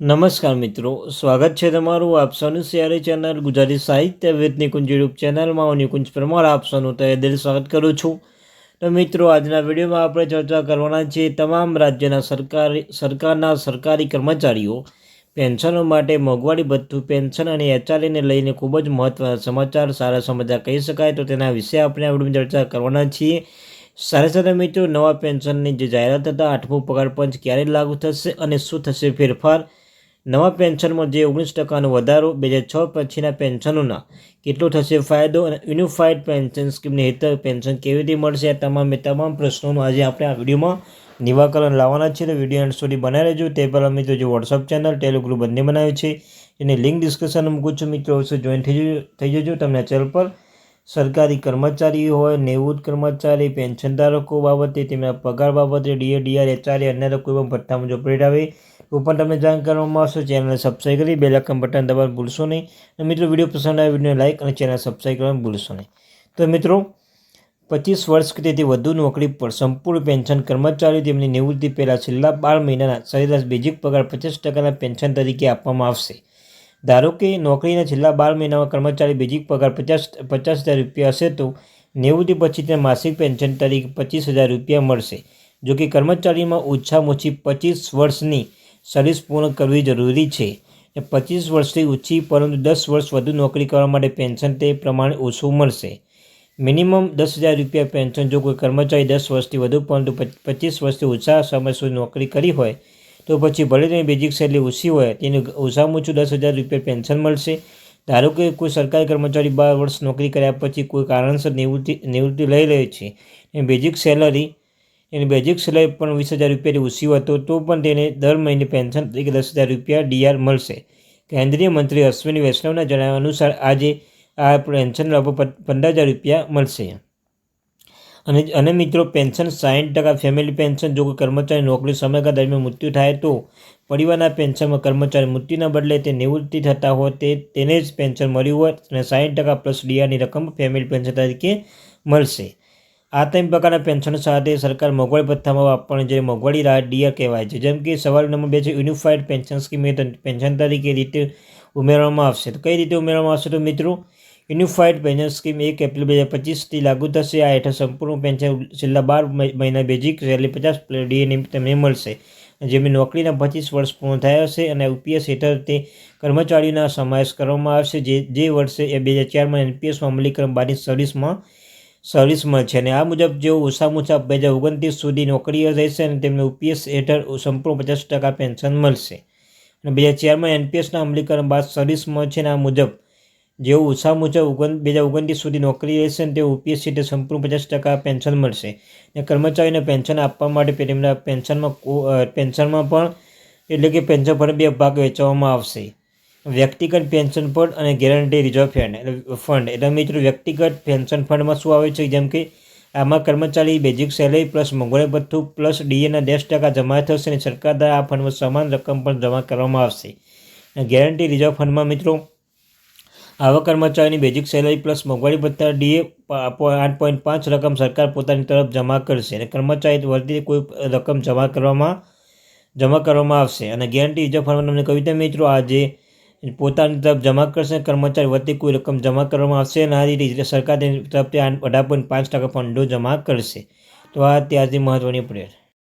નમસ્કાર મિત્રો, સ્વાગત છે તમારું આપ સૌનું સિયારે ચેનલ ગુજરાતી સાહિત્ય વિદ નિકુંજ યુટ્યુબ ચેનલમાં. હું નિકુંજ પરમાર, આપ સૌનું તહે દિલ સ્વાગત કરું છું. તો મિત્રો, આજના વિડીયોમાં આપણે ચર્ચા કરવાના છીએ તમામ રાજ્યના સરકારી, સરકારના સરકારી કર્મચારીઓ પેન્શનો માટે મોંઘવારી ભથ્થું, પેન્શન અને એચઆરએને લઈને ખૂબ જ મહત્ત્વના સમાચાર, સારા સમાચાર કહી શકાય. તો તેના વિશે આપણે આ વિડીયોમાં ચર્ચા કરવાના છીએ. સાથે સાથે મિત્રો, નવા પેન્શનની જે જાહેરાત હતા, આઠમું પગાર પંચ ક્યારે લાગુ થશે અને શું થશે ફેરફાર? નવા પેન્શનમાં જે ઓગણીસ ટકાનો વધારો, બે હજાર છ પછીના પેન્શનોના કેટલો થશે ફાયદો અને યુનિફાઈડ પેન્શન સ્કીમની હેઠળ પેન્શન કેવી રીતે મળશે? આ તમામે તમામ પ્રશ્નોનું આજે આપણે આ વિડીયોમાં નિવાકરણ લાવવાના છે તો વીડિયો એન્ડ સુધી બનાવી રહેજો. તે પહેલાં મિત્રો જે વોટ્સઅપ ચેનલ ટેલિગ્રુપ બંને બનાવ્યું છે એની લિંક ડિસ્કશનમાં મૂકું છું. મિત્રો, અવશ્ય જોઈન થઈ જજો થઈ જજો. તમને ચેનલ પર સરકારી કર્મચારી હોય નિવૃત્ત કર્મચારી પેન્શન ધારકો બાબતે તેમના પગાર બાબતે ડીએ ડીઆર એચઆરએ અન્ય કોઈ પણ ભથ્થામાં જો પ્રેટ આવે તો પણ તમને જાણ કરવામાં આવશે ચેનલને સબસ્ક્રાઈબ કરી બે લાખ બટન દબાવવાનું ભૂલશો નહીં. અને મિત્રો વીડિયો પસંદ આવે વિડીયોને લાઇક અને ચેનલ સબસ્ક્રાઈબ કરવાનું ભૂલશો નહીં. તો મિત્રો, પચીસ વર્ષ કે તેથી વધુ નોકરી પર સંપૂર્ણ પેન્શન કર્મચારીઓ તેમની નિવૃત્તિ પહેલાં છેલ્લા બાર મહિનાના સરેરાશ બેઝિક પગાર પચાસ ટકાના પેન્શન તરીકે આપવામાં આવશે. ધારો કે નોકરીના છેલ્લા બાર મહિનામાં કર્મચારી બેઝિક પગાર પચાસ પચાસ હજાર રૂપિયા હશે તો નિવૃત્તિ પછી તેને માસિક પેન્શન તરીકે પચીસ હજાર રૂપિયા મળશે. જો કે કર્મચારીમાં ઓછામાં ઓછી પચીસ વર્ષની સર્વિસ પૂર્ણ કરવી જરૂરી છે. પચીસ વર્ષથી ઓછી પરંતુ દસ વર્ષ વધુ નોકરી કરવા માટે પેન્શન તે પ્રમાણે ઓછું મળશે. મિનિમમ દસ હજાર રૂપિયા પેન્શન જો કોઈ કર્મચારી દસ વર્ષથી વધુ પરંતુ પચીસ વર્ષથી ઓછા સમય સુધી નોકરી કરી હોય, તો પછી ભલે તેની બેઝિક સેલરી ઓછી હોય, તેને ઓછામાં ઓછું દસ હજાર રૂપિયા પેન્શન મળશે. ધારો કે કોઈ સરકારી કર્મચારી બાર વર્ષ નોકરી કર્યા પછી કોઈ કારણસર નિવૃત્તિ નિવૃત્તિ લઈ રહ્યો છે. બેઝિક સેલરી એની બેઝિક સિલાઈ પણ વીસ હજાર રૂપિયા ઓછી હતો તો પણ તેને દર મહિને પેન્શન તરીકે દસ હજાર રૂપિયા ડીઆર મળશે. કેન્દ્રીય મંત્રી અશ્વિની વૈષ્ણવના જણાવ્યા અનુસાર આજે આ પેન્શન લાભો પંદર હજાર રૂપિયા મળશે. અને અને મિત્રો પેન્શન સાઠ ટકા ફેમિલી પેન્શન, જો કોઈ કર્મચારી નોકરી સમયગાળા દરમિયાન મૃત્યુ થાય તો પરિવારના પેન્શનમાં કર્મચારી મૃત્યુના બદલે તે નિવૃત્તિ થતા હોય તે, તેને જ પેન્શન મળ્યું હોય અને સાઠ ટકા પ્લસ ડીઆરની રકમ ફેમિલી પેન્શન તરીકે મળશે. આ ત્રણ પ્રકારના પેન્શન સાથે સરકાર મોંઘવારી ભથ્થામાં આપવાની જે મોંઘવારી રાહત ડીઆર કહેવાય છે. જેમ કે સવાલ નંબર બે છે યુનિફાઈડ પેન્શન સ્કીમ પેન્શન તરીકે રીતે ઉમેરવામાં આવશે. તો કઈ રીતે ઉમેરવામાં આવશે તો મિત્રો યુનિફાઈડ પેન્શન સ્કીમ એક એપ્રિલ બે હજાર પચીસથી લાગુ થશે. આ હેઠળ સંપૂર્ણ પેન્શન છેલ્લા બાર મહિના બેઝિક સેલરી પચાસ ડીએ તેમને મળશે. જેમની નોકરીના પચીસ વર્ષ પૂર્ણ થયા હશે અને યુપીએસ હેઠળ તે કર્મચારીઓના સમાવેશ કરવામાં આવશે. જે જે વર્ષે બે હજાર ચારમાં એનપીએસમાં અમલીકરણ બાદની સર્વિસમાં સર્વિસ છે અને આ મુજબ જેઓ ઓછામાં ઓછા બે હજાર ઓગણત્રીસ સુધી નોકરીઓ રહેશે અને તેમને યુપીએસ હેઠળ સંપૂર્ણ પચાસ ટકા પેન્શન મળશે. અને બે હજાર ચારમાં એનપીએસના અમલીકરણ બાદ સર્વિસમાં છે અને આ મુજબ જેઓ ઓછામાં ઓછા ઓગણ, બે હજાર ઓગણત્રીસ સુધી નોકરી રહેશે અને તેઓ યુપીએસ હેઠળ સંપૂર્ણ પચાસ ટકા પેન્શન મળશે. અને કર્મચારીને પેન્શન આપવા માટે તેમના પેન્શનમાં પેન્શનમાં પણ એટલે કે પેન્શન પર બે ભાગ વેચવામાં આવશે. વ્યક્તિગત પેન્શન ફંડ અને ગેરંટી રિઝર્વ ફંડ. ફંડ. એટલે મિત્રો, વ્યક્તિગત પેન્શન ફંડમાં શું આવે છે? જેમ કે આમાં કર્મચારી બેઝિક સેલેરી પ્લસ મોંઘવારી ભથ્થું પ્લસ ડીએના દસ ટકા જમા થશે અને સરકાર દ્વારા આ ફંડમાં સમાન રકમ પણ જમા કરવામાં આવશે. ગેરંટી રિઝર્વ ફંડમાં મિત્રો, આવા કર્મચારીની બેઝિક સેલેરી પ્લસ મોંઘવારી ભથ્થા ડીએ આઠ પોઈન્ટ પાંચ રકમ સરકાર પોતાની તરફ જમા કરશે અને કર્મચારી વર્તી કોઈ રકમ જમા કરવામાં જમા કરવામાં આવશે. અને ગેરંટી રિઝર્વ ફંડમાં તમને કવિતા મિત્રો, આજે પોતાની તરફ જમા કરશે, કર્મચારી વતી કોઈ રકમ જમા કરવામાં આવશે અને આ રીતે સરકાર તેની તરફથી અઢાર પોઈન્ટ પાંચ ટકા ફંડો જમા કરશે. તો આ ત્યારથી મહત્ત્વની અપડેટ